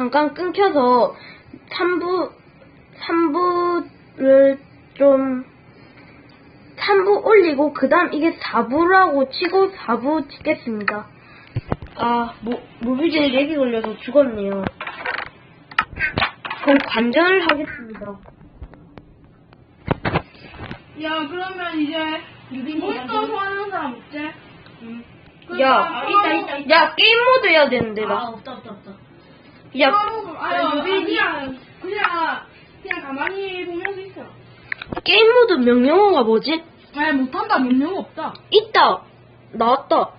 잠깐 끊겨서 3부, 3부를 좀, 3부 올리고, 그 다음 이게 4부라고 치고 4부 찍겠습니다. 아, 모, 모비젤 렉이 걸려서 죽었네요. 그럼 관전을 하겠습니다. 야, 그러면 이제 몬스터 소환하는 사람 없지? 야, 아, 있다, 있다, 있다. 야, 게임 모드 해야 되는데, 아, 나. 없다, 없다, 없다. 야, 아니, 그냥, 그냥, 그냥 가만히 보면서 있어. 게임 모드 명령어가 뭐지? 아니, 못한다, 명령 없다. 있다! 나왔다.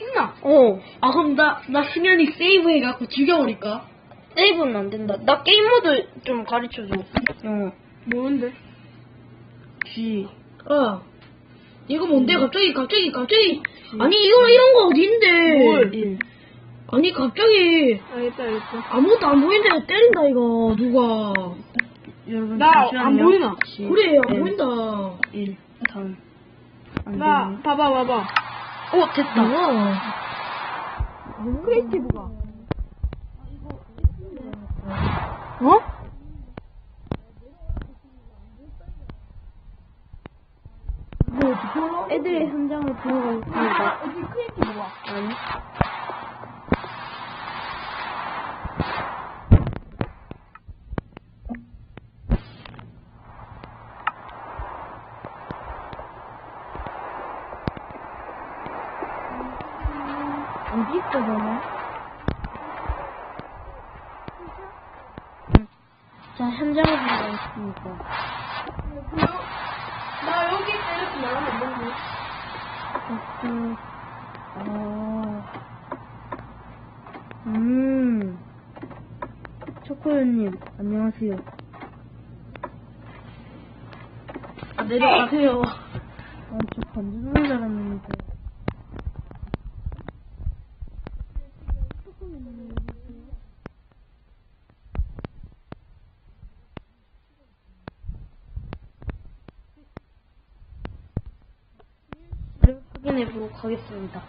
있나? 어. 아, 그럼 나, 나 승현이 세이브 해갖고 죽여버릴까? 세이브는 안 된다. 나 게임 모드 좀 가르쳐줘. 영어. 뭐는데? G. 어. 이거 뭔데? 갑자기, 갑자기, 갑자기. 아니, 이거, 이런 거 어딘데? 1. 아니, 갑자기. 알겠다, 알겠다. 아무것도 안 보이는데 때린다, 이거. 누가. 여러분, 나. 안 보이나? 그래, 안. 보인다. 1. 다음. 안 나. 봐봐, 봐봐. 오, 됐다. 뭐야? 크리에이티브가. 어? 뭐? 애들의 현장을 보고 있습니다. 어디 크리에이티브가? 아니. 어디 있어, 너는? 자, 현장을 보고 있습니다. 나 여기 때려서 말하면 안 되니? 음, 어, 음, 초코요님, 안녕하세요. 아, 내려가세요. 아, 저 건주는 줄 알았는데. 시간에 보고 가겠습니다.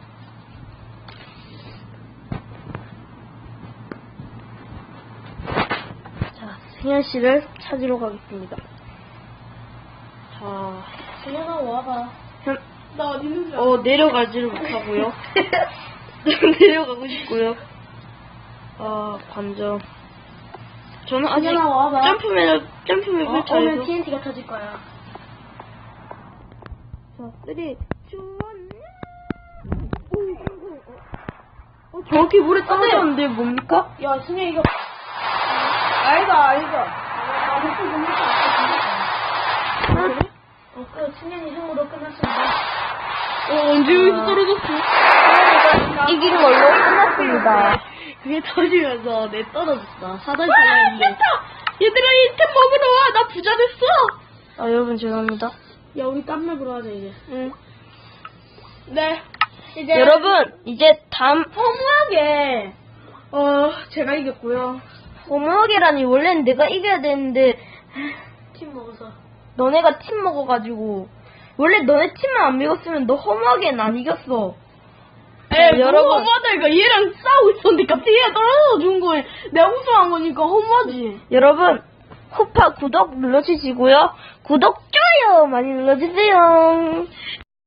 자, 승현 씨를 찾으러 가겠습니다. 자, 승현아 와봐. 현, 나 어디 있는지 알아? 어, 내려가지를 못하고요. 내려가고 싶고요. 아, 관저. 저는 아직 승현아 와봐. 점프 매력, 점프 매력을 어, 잘 오늘 TNT가 터질 거야. 자, 쓰리, 2, 저기 물에 떨어졌는데 뭡니까? 야, 승현 이거. 아이가, 아이가. 아, 됐어, 됐어. 어, 그, 승현이 형으로 끝났습니다. 어, 언제 여기서 떨어졌어? 이긴 걸로 끝났습니다. 그게 터지면서 내 떨어졌어. 사다리 타려는데. 얘들아, 이템 먹으러 와! 나 부자 됐어! 아, 여러분 죄송합니다. 야, 우리 땀맵으로 하자, 이제. 응. 네. 이제. 여러분, 이제 다음 허무하게, 어, 제가 이겼고요. 호모하게라니 원래는 내가 이겨야 되는데 팀 먹어서. 너네가 팀 먹어가지고 원래 너네 팀만 안 믿었으면 너 허무하게는 안 이겼어. 에, 여러분. 여러분. 허무하다, 이거. 얘랑 싸우고 있었는데 갑자기 얘가 떨어져 준 거에 내가 우승한 거니까 허무하지. 여러분 호파 구독 눌러주시고요. 구독 좋아요 많이 눌러주세요.